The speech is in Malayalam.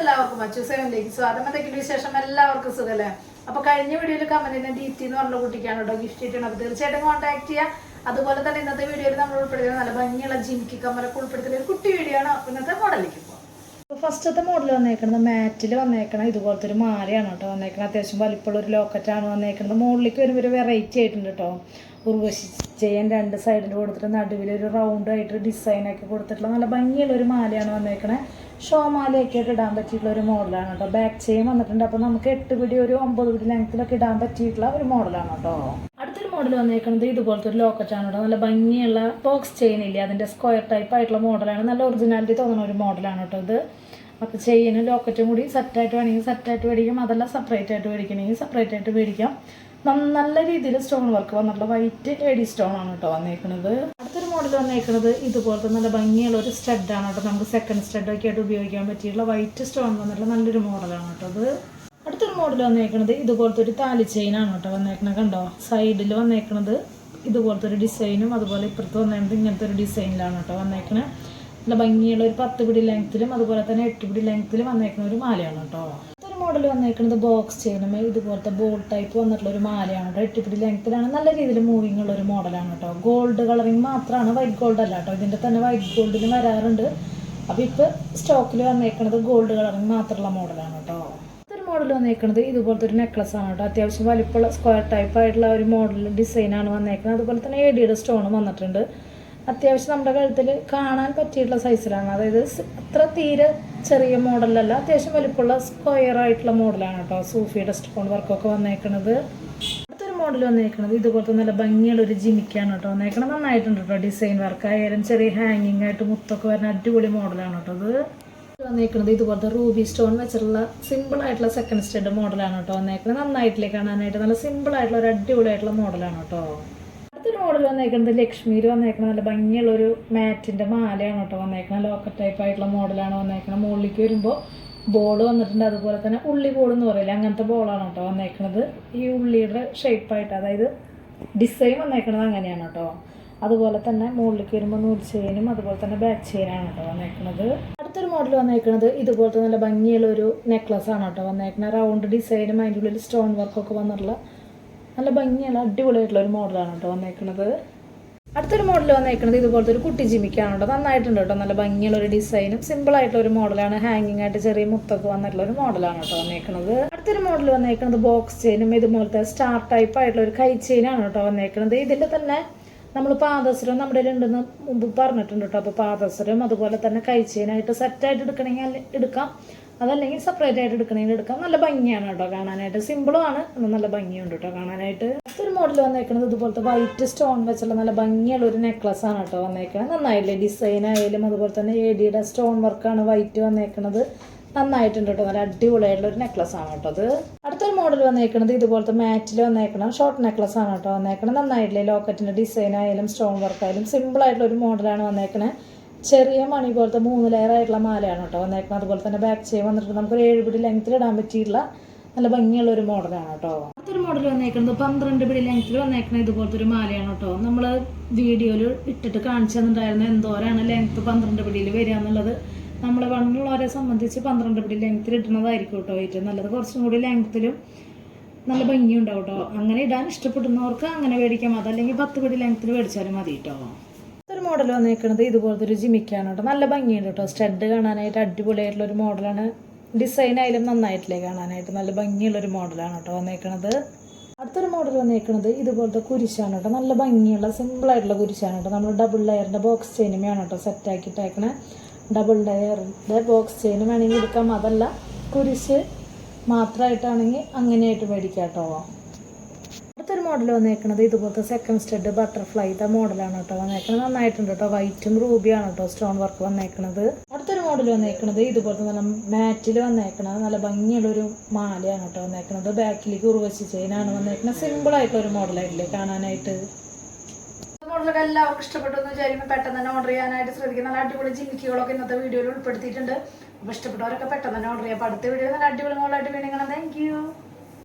എല്ലാവർക്കും അച്ചു സെവനിലേക്ക് സ്വാഗതം. എന്തെങ്കിലും വിശേഷം? എല്ലാവർക്കും സുഖല്ലേ? അപ്പൊ കഴിഞ്ഞ വീഡിയോയിൽ കമന്റിന് ഡീറ്റി എന്ന് പറഞ്ഞ കുട്ടിക്കാണ് കേട്ടോ ഗിഫ്റ്റ് കിട്ടണം അപ്പൊ തീർച്ചയായിട്ടും കോൺടാക്ട് ചെയ്യാം. അതുപോലെ തന്നെ ഇന്നത്തെ വീഡിയോയിൽ നമ്മൾ ഉൾപ്പെടുത്തിയ നല്ല ഭംഗിയുള്ള ജിമിക്ക് കമ്മലൊക്കെ ഉൾപ്പെടുത്തിയ ഒരു കുട്ടി വീഡിയോ ആണ്. ഇന്നത്തെ മോഡലിലേക്ക് പോകാം ഫസ്റ്റത്തെ മോഡൽ വന്നേക്കുന്നത് മാറ്റിൽ വന്നേക്കണം ഇതുപോലത്തെ ഒരു മാലയാണ് കേട്ടോ വന്നേക്കണത്. അത്യാവശ്യം വലിപ്പമുള്ള ഒരു ലോക്കറ്റാണ് വന്നേക്കുന്നത് മുകളിലേക്ക് വരുമ്പോൾ ഒരു വെറൈറ്റി ആയിട്ടുണ്ട് കേട്ടോ. ഉർവശി ചെയ്യാൻ രണ്ട് സൈഡിൽ കൊടുത്തിട്ട് നടുവിൽ ഒരു റൗണ്ട് ആയിട്ട് ഡിസൈനൊക്കെ കൊടുത്തിട്ടുള്ള നല്ല ഭംഗിയുള്ള ഒരു മാലയാണ് വന്നേക്കണേ. ഷോ മാലയൊക്കെ ആയിട്ട് ഇടാൻ പറ്റിയിട്ടുള്ള ഒരു മോഡലാണ് കേട്ടോ. ബാക്ക് ചെയിൻ വന്നിട്ടുണ്ട്. അപ്പോൾ നമുക്ക് എട്ട് പിടി ഒരു ഒമ്പത് പിടി ലെങ്ത്തിലൊക്കെ ഇടാൻ പറ്റിയിട്ടുള്ള ഒരു മോഡലാണ് കേട്ടോ. മോഡൽ വന്നേക്കുന്നത് ഇതുപോലത്തെ ഒരു ലോക്കറ്റാണ് കേട്ടോ നല്ല ഭംഗിയുള്ള ബോക്സ് ചെയിൻ ഇല്ലേ? അതിന്റെ സ്ക്വയർ ടൈപ്പ് ആയിട്ടുള്ള മോഡലാണ് നല്ല ഒറിജിനാലിറ്റി തോന്നുന്ന ഒരു മോഡലാണ് കേട്ടോ ഇത്. അപ്പോൾ ചെയിനും ലോക്കറ്റും കൂടി സെറ്റായിട്ട് വേണമെങ്കിൽ സെറ്റായിട്ട് മേടിക്കാം. അതല്ല സെപ്പറേറ്റ് ആയിട്ട് മേടിക്കണമെങ്കിൽ സെപ്പറേറ്റ് ആയിട്ട് മേടിക്കാം. നല്ല രീതിയിൽ സ്റ്റോൺ വർക്ക് വന്നിട്ടുള്ള വൈറ്റ് എഡി സ്റ്റോൺ ആണ് കേട്ടോ വന്നേക്കുന്നത് അടുത്തൊരു മോഡൽ വന്നേക്കുന്നത് ഇതുപോലത്തെ നല്ല ഭംഗിയുള്ള ഒരു സ്റ്റഡാണ് കേട്ടോ. നമുക്ക് സെക്കൻഡ് സ്റ്റഡൊക്കെ ആയിട്ട് ഉപയോഗിക്കാൻ പറ്റിയുള്ള വൈറ്റ് സ്റ്റോൺ വന്നിട്ടുള്ള നല്ലൊരു മോഡലാണ് കേട്ടോ അത് അടുത്തൊരു മോഡൽ വന്നേക്കണത് ഇതുപോലത്തെ ഒരു താലി ചെയിനാണ് കേട്ടോ വന്നേക്കണത് കണ്ടോ? സൈഡിൽ വന്നേക്കണത് ഇതുപോലത്തെ ഒരു ഡിസൈനും അതുപോലെ ഇപ്പുറത്ത് വന്നേക്കുന്നത് ഇങ്ങനത്തെ ഒരു ഡിസൈനിലാണ് കേട്ടോ വന്നേക്കണത്. നല്ല ഭംഗിയുള്ള ഒരു പത്ത് പിടി ലെങ്ത്തിലും അതുപോലെ തന്നെ എട്ട് പിടി ലെങ്ത്തിലും വന്നേക്കുന്ന ഒരു മാലയാണ് കേട്ടോ. അടുത്തൊരു മോഡൽ വന്നേക്കുന്നത് ബോക്സ് ചെയിനും ഇതുപോലത്തെ ബോൾ ടൈപ്പ് വന്നിട്ടുള്ള ഒരു മാലയാണ് കേട്ടോ. എട്ട് പിടി ലെങ്ത്തിലാണ് നല്ല രീതിയിൽ മൂവിങ് ഉള്ള ഒരു മോഡലാണ് കേട്ടോ. ഗോൾഡ് കളറിങ് മാത്രമാണ് വൈറ്റ് ഗോൾഡ് അല്ല കേട്ടോ. ഇതിന്റെ തന്നെ വൈറ്റ് ഗോൾഡിന് വരാറുണ്ട്. അപ്പോൾ ഇപ്പോൾ സ്റ്റോക്കിൽ വന്നേക്കുന്നത് ഗോൾഡ് കളറിങ് മാത്രമുള്ള മോഡലാണ് കേട്ടോ. ഒരു മോഡൽ വന്നേക്കുന്നത് ഇതുപോലത്തെ ഒരു നെക്ലസ് ആണ് കേട്ടോ. അത്യാവശ്യം വലിപ്പമുള്ള സ്ക്വയർ ടൈപ്പ് ആയിട്ടുള്ള ഒരു മോഡൽ ഡിസൈനാണ് വന്നേക്കുന്നത് അതുപോലെ തന്നെ എ സ്റ്റോൺ സ്റ്റോണും വന്നിട്ടുണ്ട്. അത്യാവശ്യം നമ്മുടെ കഴുത്തിൽ കാണാൻ പറ്റിയിട്ടുള്ള സൈസിലാണ് അതായത് അത്ര തീരെ ചെറിയ മോഡലല്ല അത്യാവശ്യം വലിപ്പമുള്ള സ്ക്വയർ ആയിട്ടുള്ള മോഡലാണ് കേട്ടോ സൂഫിയുടെ സ്റ്റോൺ വർക്കൊക്കെ വന്നേക്കുന്നത് അടുത്തൊരു മോഡൽ വന്നേക്കുന്നത് ഇതുപോലത്തെ നല്ല ഭംഗിയുള്ള ഒരു ജിമിക്കാണ് കേട്ടോ. വന്നേക്കുന്നത് നന്നായിട്ടുണ്ട് കേട്ടോ ഡിസൈൻ വർക്ക് ആയാലും ചെറിയ ഹാങ്ങിങ് ആയിട്ട് മുത്തൊക്കെ വരുന്ന അടിപൊളി മോഡലാണ് കേട്ടോ അത്. വന്നേക്കുന്നത് ഇതുപോലത്തെ റൂബി സ്റ്റോൺ വെച്ചിട്ടുള്ള സിമ്പിൾ ആയിട്ടുള്ള സെക്കൻഡ് സ്റ്റെഡ് മോഡലാണ് കേട്ടോ വന്നേക്കുന്നത് നന്നായിട്ടില്ലേ കാണാനായിട്ട്? നല്ല സിമ്പിൾ ആയിട്ടുള്ള ഒരു അടിപൊളി ആയിട്ടുള്ള മോഡലാണ് കേട്ടോ. അടുത്തൊരു മോഡൽ വന്നേക്കുന്നത് ലക്ഷ്മിയിൽ വന്നേക്കുന്നത് നല്ല ഭംഗിയുള്ള ഒരു മാറ്റിന്റെ മാലയാണ് കേട്ടോ വന്നേക്കുന്നത് ലോക്കർ ടൈപ്പ് ആയിട്ടുള്ള മോഡലാണ് വന്നേക്കുന്നത് മുകളിലേക്ക് വരുമ്പോൾ ബോൾ വന്നിട്ടുണ്ട്. അതുപോലെ തന്നെ ഉള്ളി ബോൾ എന്ന് പറയില്ല? അങ്ങനത്തെ ബോളാണ് കേട്ടോ വന്നേക്കുന്നത് ഈ ഉള്ളിയുടെ ഷേപ്പായിട്ട് അതായത് ഡിസൈൻ വന്നേക്കുന്നത് അങ്ങനെയാണ് കേട്ടോ. അതുപോലെ തന്നെ മുകളിലേക്ക് വരുമ്പോൾ നൂൽ ചെയിനും അതുപോലെ തന്നെ ബാക്ക് ചെയിനാണ് കേട്ടോ വന്നേക്കുന്നത് അടുത്തൊരു മോഡൽ വന്നേക്കുന്നത് ഇതുപോലത്തെ നല്ല ഭംഗിയുള്ള ഒരു നെക്ലസ് ആണ് കേട്ടോ വന്നേക്കുന്നത് റൗണ്ട് ഡിസൈനും അതിന്റെ ഉള്ളിൽ സ്റ്റോൺ വർക്കൊക്കെ വന്നിട്ടുള്ള നല്ല ഭംഗിയുള്ള അടിപൊളിയായിട്ടുള്ള ഒരു മോഡലാണ് കേട്ടോ വന്നേക്കുന്നത് അടുത്തൊരു മോഡൽ വന്നേക്കുന്നത് ഇതുപോലത്തെ ഒരു കുട്ടി ജിമിക്കാണ് കേട്ടോ. നന്നായിട്ടുണ്ട് കേട്ടോ. നല്ല ഭംഗിയുള്ള ഒരു ഡിസൈനും സിമ്പിൾ ആയിട്ടുള്ള ഒരു മോഡലാണ് ഹാങ്ങിങ് ആയിട്ട് ചെറിയ മുത്തൊക്കെ വന്നിട്ടുള്ള ഒരു മോഡലാണ് കേട്ടോ വന്നേക്കുന്നത് അടുത്തൊരു മോഡൽ വന്നേക്കുന്നത് ബോക്സ് ചെയിനും ഇതുപോലത്തെ സ്റ്റാർ ടൈപ്പ് ആയിട്ടുള്ള ഒരു കൈ ചെയിനാണ് കേട്ടോ വന്നേക്കുന്നത് ഇതിന്റെ തന്നെ നമ്മൾ പാദസരം നമ്മുടെ ഉണ്ടെന്ന് മുമ്പ് പറഞ്ഞിട്ടുണ്ട് കേട്ടോ. അപ്പോൾ പാദസരം അതുപോലെ തന്നെ കഴിച്ചതിനായിട്ട് സെറ്റായിട്ട് എടുക്കണമെങ്കിൽ എടുക്കാം. അതല്ലെങ്കിൽ സെപ്പറേറ്റ് ആയിട്ട് എടുക്കണമെങ്കിൽ എടുക്കാം. നല്ല ഭംഗിയാണ് കേട്ടോ കാണാനായിട്ട്. സിമ്പിളും ആണ് എന്നാൽ നല്ല ഭംഗിയുണ്ട് കേട്ടോ കാണാനായിട്ട്. അടുത്തൊരു മോഡൽ വന്നേക്കുന്നത് ഇതുപോലത്തെ വൈറ്റ് സ്റ്റോൺ വെച്ചുള്ള നല്ല ഭംഗിയുള്ള ഒരു നെക്ലസ് ആണ് കേട്ടോ വന്നേക്കുന്നത് നന്നായില്ലേ ഡിസൈൻ ആയാലും അതുപോലെ തന്നെ എ ഡിയുടെ സ്റ്റോൺ വർക്കാണ് വൈറ്റ് വന്നേക്കുന്നത് നന്നായിട്ടുണ്ട് കേട്ടോ. നല്ല അടിപൊളിയായിട്ടുള്ള ഒരു നെക്ലസ് ആണ് കേട്ടോ അത്. അടുത്തൊരു മോഡൽ വന്നേക്കുന്നത് ഇതുപോലത്തെ മാറ്റിൽ വന്നേക്കണം. ഷോർട്ട് നെക്ലസ് ആണ് കേട്ടോ വന്നേക്കണം നന്നായിട്ടില്ലേ ലോക്കറ്റിന്റെ ഡിസൈൻ ആയാലും സ്റ്റോൺ വർക്ക് ആയാലും സിമ്പിൾ ആയിട്ടുള്ള ഒരു മോഡലാണ് വന്നേക്കണേ. ചെറിയ മണി പോലത്തെ മൂന്ന് ലെയർ ആയിട്ടുള്ള മാലയാണ് കേട്ടോ വന്നേക്കുന്നത് അതുപോലെ തന്നെ ബാക്ക് ചെയിൻ വന്നിട്ട് നമുക്ക് ഒരു ഏഴ് പിടി ലെങ്ത്തിൽ ഇടാൻ പറ്റിയിട്ടുള്ള നല്ല ഭംഗിയുള്ള ഒരു മോഡലാണ് കേട്ടോ. അടുത്തൊരു മോഡൽ വന്നേക്കുന്നത് പന്ത്രണ്ട് പിടി ലെങ്ത്തിൽ വന്നേക്കുന്ന ഇതുപോലത്തെ ഒരു മാലയാണ് കേട്ടോ. നമ്മൾ വീഡിയോയിൽ ഇട്ടിട്ട് കാണിച്ചു തന്നിട്ടുണ്ടായിരുന്ന എന്തോരാണ് ലെങ്ത്ത് പന്ത്രണ്ട് പിടിയിൽ വരിക എന്നുള്ളത്. നമ്മളെ വണ്ണുള്ളവരെ സംബന്ധിച്ച് പന്ത്രണ്ട് പിടി ലെങ്ത്തിൽ ഇടുന്നതായിരിക്കും കേട്ടോ ഏറ്റവും നല്ലത്. കുറച്ചും കൂടി ലെങ്ത്തിലും നല്ല ഭംഗിയുണ്ടാവും കേട്ടോ. അങ്ങനെ ഇടാൻ ഇഷ്ടപ്പെടുന്നവർക്ക് അങ്ങനെ മേടിക്കാം. അതല്ലെങ്കിൽ പത്ത് പിടി ലെങ്ത്തിൽ മേടിച്ചാലും മതി കേട്ടോ. ഒരു മോഡൽ വന്നിരിക്കുന്നത് ഇതുപോലത്തെ ഒരു ജിമിക്കാണ് കേട്ടോ. നല്ല ഭംഗിയുണ്ട് കേട്ടോ. സ്റ്റഡ് കാണാനായിട്ട് അടിപൊളിയായിട്ടുള്ള ഒരു മോഡലാണ് ഡിസൈൻ ആയാലും നന്നായിട്ടില്ലേ കാണാനായിട്ട്? നല്ല ഭംഗിയുള്ള ഒരു മോഡലാണ് കേട്ടോ വന്നേക്കണത്. അടുത്തൊരു മോഡൽ വന്നേക്കുന്നത് ഇതുപോലത്തെ കുരിശാണ് കേട്ടോ. നല്ല ഭംഗിയുള്ള സിമ്പിളായിട്ടുള്ള കുരിശാണ് കേട്ടോ. നമ്മൾ ഡബിൾ ലെയറിന്റെ ബോക്സ് ചെയിനുമാണ് കേട്ടോ സെറ്റാക്കിയിട്ടേക്കണേ ഡബിൾ ഡയറിന്റെ ബോക്സ് ചെയിൻ വേണമെങ്കിൽ എടുക്കാം. അതല്ല കുരിശ് മാത്രമായിട്ടാണെങ്കിൽ അങ്ങനെയായിട്ട് മേടിക്കാം കേട്ടോ. അടുത്തൊരു മോഡൽ വന്നേക്കണത് ഇതുപോലത്തെ സെക്കൻഡ് സ്റ്റെഡ് ബട്ടർഫ്ലൈത്തെ മോഡലാണ് കേട്ടോ വന്നേക്കുന്നത് നന്നായിട്ടുണ്ട് കേട്ടോ. വൈറ്റും റൂബിയാണ് കേട്ടോ സ്റ്റോൺ വർക്ക് വന്നേക്കുന്നത് അടുത്തൊരു മോഡൽ വന്നേക്കുന്നത് ഇതുപോലത്തെ നല്ല മാറ്റിൽ വന്നേക്കണത്. നല്ല ഭംഗിയുള്ളൊരു മാലയാണ് കേട്ടോ വന്നേക്കുന്നത് ബാക്കിലേക്ക് ഉറവശി ചെയിനാണ് സിമ്പിൾ ആയിട്ടുള്ള ഒരു മോഡലായിട്ടില്ലേ കാണാനായിട്ട്. മോഡലൊക്കെ എല്ലാവർക്കും ഇഷ്ടപ്പെട്ടു എന്ന് വിചാരിക്കുമ്പോൾ പെട്ടെന്ന് തന്നെ ഓർഡർ ചെയ്യാനായിട്ട് ശ്രദ്ധിക്കുക നല്ല അടിപൊളി ജിമിക്കുകളൊക്കെ ഇന്നത്തെ വീഡിയോയിൽ ഉൾപ്പെടുത്തിയിട്ടുണ്ട്. അപ്പോൾ ഇഷ്ടപ്പെട്ടവരൊക്കെ പെട്ടെന്ന് തന്നെ ഓർഡർ ചെയ്യാം. അടുത്ത വീഡിയോ നല്ല അടിപൊളി മോഡലായിട്ട് വീണ്ടും താങ്ക് യു